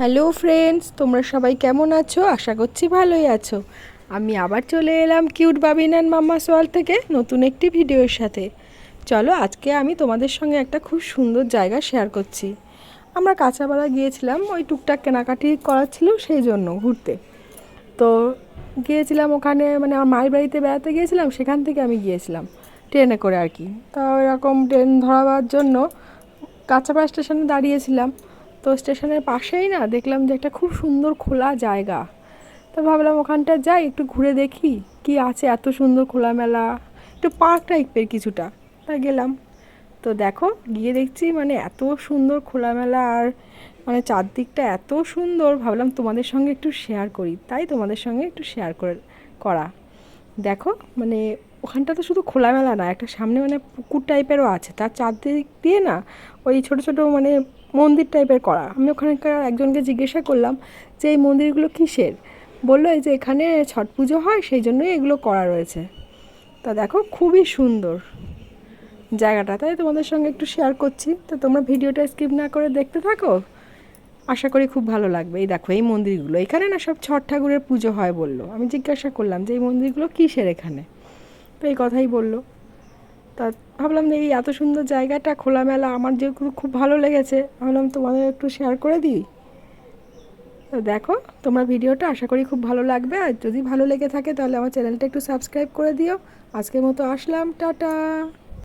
Hello friends, তোমরা সবাই কেমন আছো? আশা করছি ভালোই আছো। আমি আবার চলে এলাম কিউট বাবিন অ্যান্ড মাম্মা সোয়াল থেকে নতুন একটি ভিডিওর সাথে। চলো, আজকে আমি তোমাদের সঙ্গে একটা খুব সুন্দর জায়গা শেয়ার করছি। আমরা কাঁচাপাড়া গিয়েছিলাম, ওই টুকটাক কেনাকাটি করার ছিল সেই জন্য ঘুরতে। তো গিয়েছিলাম ওখানে মানে আমার মায়ের বাড়িতে বেড়াতে গিয়েছিলাম, সেখান থেকে আমি গিয়েছিলাম, ট্রেনে করে আর কি। তা এরকম ট্রেন ধরাবার জন্য কাঁচাপাড়া স্টেশনে দাঁড়িয়েছিলাম। তো স্টেশনের পাশেই না দেখলাম যে একটা খুব সুন্দর খোলা জায়গা। তো ভাবলাম ওখানটা যাই, একটু ঘুরে দেখি কি আছে এত সুন্দর খোলামেলা। একটু পার্ক টাইপের কিছুটা। তা গেলাম। তো দেখো, গিয়ে দেখছি মানে এত সুন্দর খোলামেলা আর মানে চারদিকটা এত সুন্দর। ভাবলাম তোমাদের সঙ্গে একটু শেয়ার করি। তাই তোমাদের সঙ্গে একটু শেয়ার করে, করা। দেখো মানে ওখানটা তো শুধু খোলামেলা না, একটা সামনে মানে পুকুর টাইপেরও আছে। তার চারদিক দিয়ে না ওই ছোট ছোট মানে মন্দির টাইপের করা। আমি ওখানকার একজনকে জিজ্ঞাসা করলাম যে, এই মন্দিরগুলো কিসের? বলল, এই যে এখানে ছট পুজো হয়, সেই জন্যই এগুলো করা রয়েছে। তা দেখো, খুবই সুন্দর জায়গাটা। তাই তোমাদের সঙ্গে একটু শেয়ার করছি। তো তোমরা ভিডিওটা স্কিপ না করে দেখতে থাকো। আশা করি খুব ভালো লাগবে। এই দেখো, এই মন্দিরগুলো। এখানে না সব ছট ঠাকুরের পুজো হয় বলল। আমি জিজ্ঞাসা করলাম যে, এই মন্দিরগুলো কিসের এখানে? তো এই কথাই বলল। তা ভাবলাম যে এই এত সুন্দর জায়গাটা খোলামেলা আমার যেহেতু খুব ভালো লেগেছে, ভাবলাম তোমাদের একটু শেয়ার করে দিই। তো দেখো, তোমার ভিডিওটা আশা করি খুব ভালো লাগবে। আর যদি ভালো লেগে থাকে তাহলে আমার চ্যানেলটা একটু সাবস্ক্রাইব করে দিও। আজকের মতো আসলাম, টাটা।